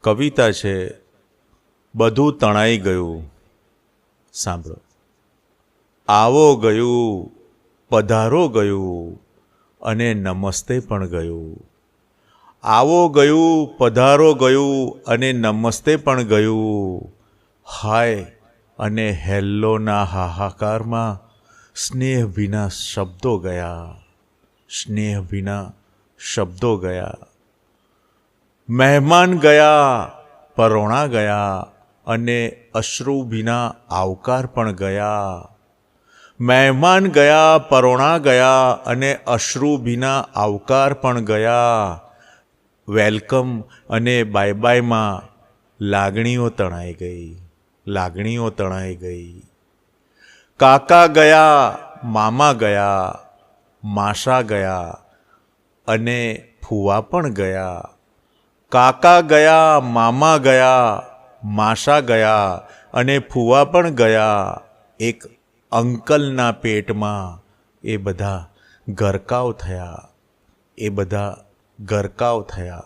કવિતા છે, બધું તણાઈ ગયું. સાંભળો. આવો ગયું, પધારો ગયું, અને નમસ્તે પણ ગયું. આવો ગયું, પધારો ગયું, અને નમસ્તે પણ ગયું. હાય અને હેલ્લોના હાહાકારમાં સ્નેહ વિના શબ્દો ગયા. સ્નેહ વિના શબ્દો ગયા. મહેમાન ગયા, પરોણા ગયા અને અશ્રુ વિના આવકાર પણ ગયા. મહેમાન ગયા, પરોણા ગયા અને અશ્રુ વિના આવકાર પણ ગયા. વેલકમ અને બાય બાયમાં લાગણીઓ તણાઈ ગઈ, લાગણીઓ તણાઈ ગઈ. કાકા ગયા, મામા ગયા, માસા ગયા અને ફુવા પણ ગયા. કાકા ગયા, મામા ગયા, માસા ગયા અને ફુવા પણ ગયા. એક અંકલના પેટમાં એ બધા ગરકાવ થયા. એ બધા ગરકાવ થયા.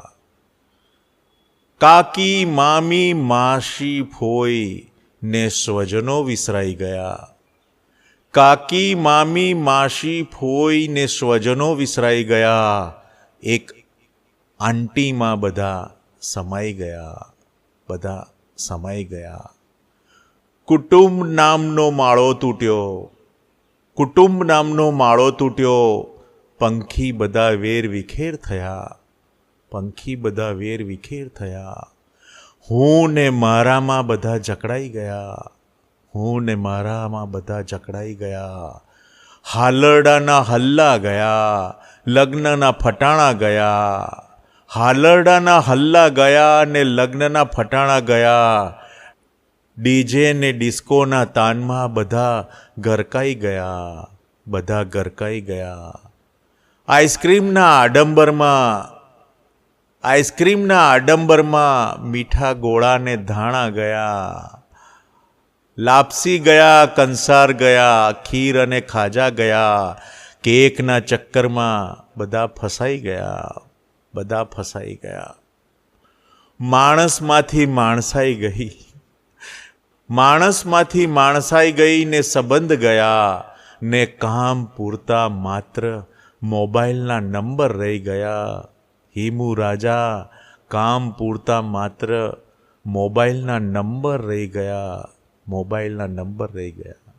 કાકી, મામી, માસી, ફોઈ ને સ્વજનો વિસરાઈ ગયા. કાકી, મામી, માસી, ફોઈ ને સ્વજનો વિસરાઈ ગયા. એક આંટીમાં બધા સમાઈ ગયા, બધા સમાઈ ગયા. કુટુંબ નામનો માળો તૂટ્યો, કુટુંબ નામનો માળો તૂટ્યો. પંખી બધા વેર વિખેર થયા, પંખી બધા વેર વિખેર થયા. હું ને મારામાં બધા જકડાઈ ગયા, હું ને મારામાં બધા જકડાઈ ગયા. હાલરડાના હલ્લા ગયા, લગ્નના ફટાણા ગયા. હાલરડાના હલ્લા ગયા ને લગ્નના ફટાણા ગયા. ડીજે ને ડિસ્કોના તાનમાં બધા ગરકાઈ ગયા, બધા ગરકાઈ ગયા. આઈસ્ક્રીમના આડંબરમાં આઈસ્ક્રીમના આડંબરમાં મીઠા ગોળાને ધાણા ગયા. લાપસી ગયા, કંસાર ગયા, ખીર અને ખાજા ગયા. કેકના ચક્કરમાં બધા ફસાઈ ગયા. બધા ફસાઈ ગયા. માણસમાંથી માણસાઈ ગઈ. માણસમાંથી માણસાઈ ગઈ ને સંબંધ ગયા ને કામ પૂરતા માત્ર મોબાઈલના નંબર રહી ગયા. હિમુ રાજા, કામ પૂરતા માત્ર મોબાઈલના નંબર રહી ગયા. મોબાઈલના નંબર રહી ગયા.